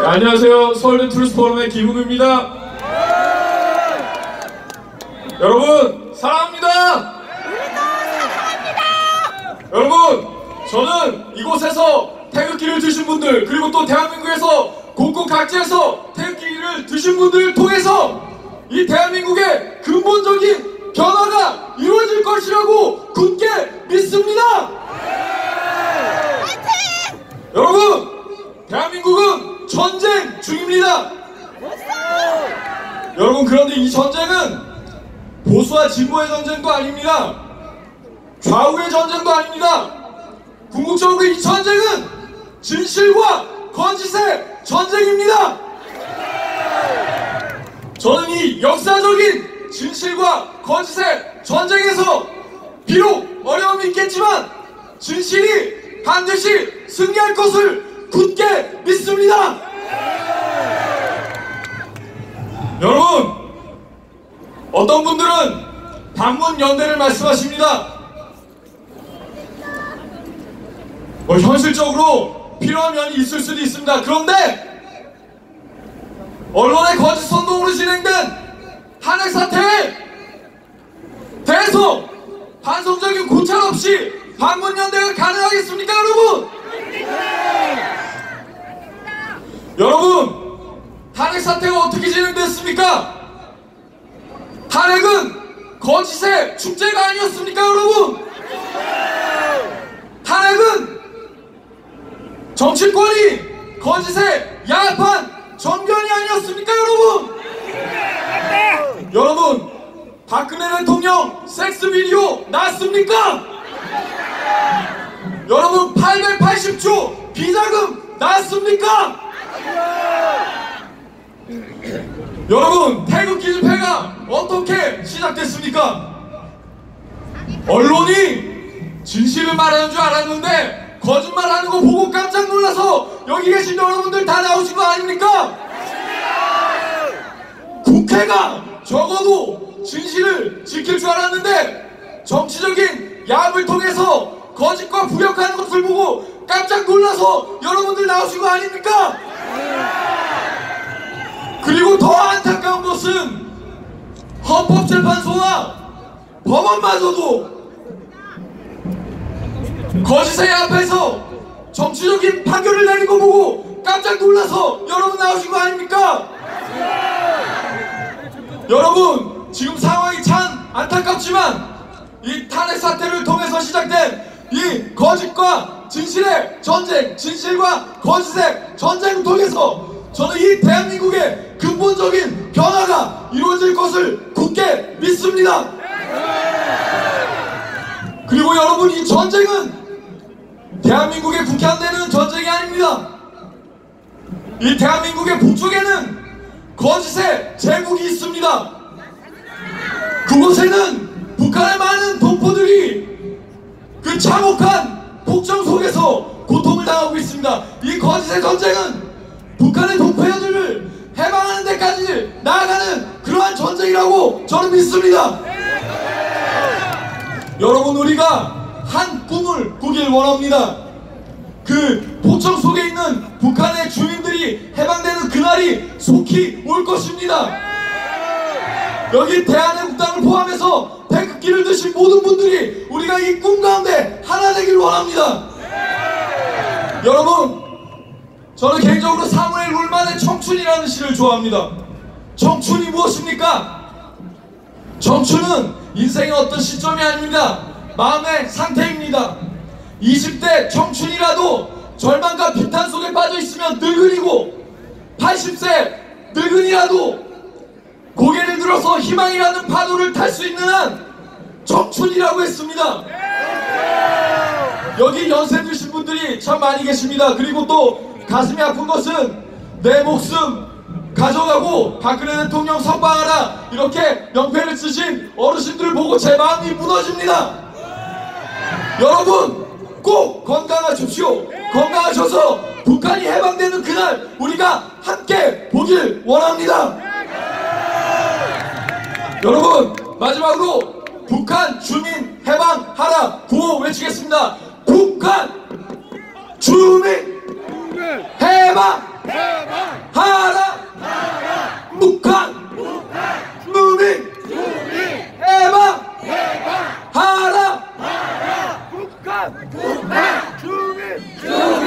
네, 안녕하세요. 서울대 트루스 포럼의 김웅입니다. 여러분 사랑합니다. 여러분 저는 이곳에서 태극기를 드신 분들 그리고 또 대한민국에서 곳곳 각지에서 태극기를 드신 분들을 통해서 이 대한민국의 근본적인 변화가 이루어질 것이라고 굳게 믿습니다. 여러분 대한민국은 전쟁 중입니다. 여러분 그런데 이 전쟁은 보수와 진보의 전쟁도 아닙니다. 좌우의 전쟁도 아닙니다. 궁극적으로 이 전쟁은 진실과 거짓의 전쟁입니다. 저는 이 역사적인 진실과 거짓의 전쟁에서 비록 어려움이 있겠지만 진실이 반드시 승리할 것을 굳게 믿습니다. 여러분, 어떤 분들은 반문 연대를 말씀하십니다. 뭐 현실적으로 필요한 면이 있을 수도 있습니다. 그런데 언론의 거짓 선동으로 진행된 탄핵 사태에 대해서 반성적인 고찰 없이 반문 연대가 가능하겠습니까, 여러분? 여러분, 탄핵 사태가 어떻게 진행됐습니까? 탄핵은 거짓의 축제가 아니었습니까, 여러분? 탄핵은 정치권이 거짓의 야합한 정변이 아니었습니까, 여러분? 여러분, 박근혜 대통령 섹스 비디오 났습니까? 여러분, 880조 비자금 났습니까? 여러분 태극 기 집회가 어떻게 시작됐습니까? 언론이 진실을 말하는 줄 알았는데 거짓말하는 거 보고 깜짝 놀라서 여기 계신 여러분들 다 나오신 거 아닙니까? 국회가 적어도 진실을 지킬 줄 알았는데 정치적인 야합을 통해서 거짓과 부역하는 것을 보고 깜짝 놀라서 여러분들 나오신 거 아닙니까? 그리고 더 안타까운 것은 헌법재판소와 법원마저도 거짓의 앞에서 정치적인 판결을 내린 거 보고 깜짝 놀라서 여러분 나오신 거 아닙니까? 여러분 지금 상황이 참 안타깝지만 이 탄핵 사태를 통해서 시작된 이 거짓과 진실의 전쟁, 진실과 거짓의 전쟁을 통해서 저는 이 대한민국의 근본적인 변화가 이루어질 것을 굳게 믿습니다. 그리고 여러분 이 전쟁은 대한민국에 국한되는 전쟁이 아닙니다. 이 대한민국의 북쪽에는 거짓의 제국이 있습니다. 그곳에는 북한의 많은 동포들이 그 참혹한 폭정 속에서 고통을 당하고 있습니다. 이 거짓의 전쟁은 북한의 동포들을 해방하는 데까지 나아가는 그러한 전쟁이라고 저는 믿습니다. 여러분 우리가 한 꿈을 꾸길 원합니다. 그 포청 속에 있는 북한의 주민들이 해방되는 그날이 속히 올 것입니다. 여기 대한민국당을 포함해서 태극기를 드신 모든 분들이 우리가 이 꿈 가운데 하나 되길 원합니다. 여러분 저는 개인적으로 사무엘 룰만의 청춘이라는 시를 좋아합니다. 청춘이 무엇입니까? 청춘은 인생의 어떤 시점이 아닙니다. 마음의 상태입니다. 20대 청춘이라도 절망과 비탄 속에 빠져 있으면 늙은이고 80세 늙은이라도 고개를 들어서 희망이라는 파도를 탈 수 있는 한 청춘이라고 했습니다. 여기 연세 드신 분들이 참 많이 계십니다. 그리고 또 가슴이 아픈 것은 내 목숨 가져가고 박근혜 대통령 선방하라 이렇게 명패를 쓰신 어르신들을 보고 제 마음이 무너집니다. 여러분 꼭 건강하십시오. 건강하셔서 북한이 해방되는 그날 우리가 함께 보길 원합니다. 여러분 마지막으로 북한 주민 해방하라 구호 외치겠습니다. 북한 주민 해방! 해방! 하라! 하라! 북한! 북한! 무민! 무민! 해방! 해방! 하라! 하라! 북한! 북한! 주민! 주민!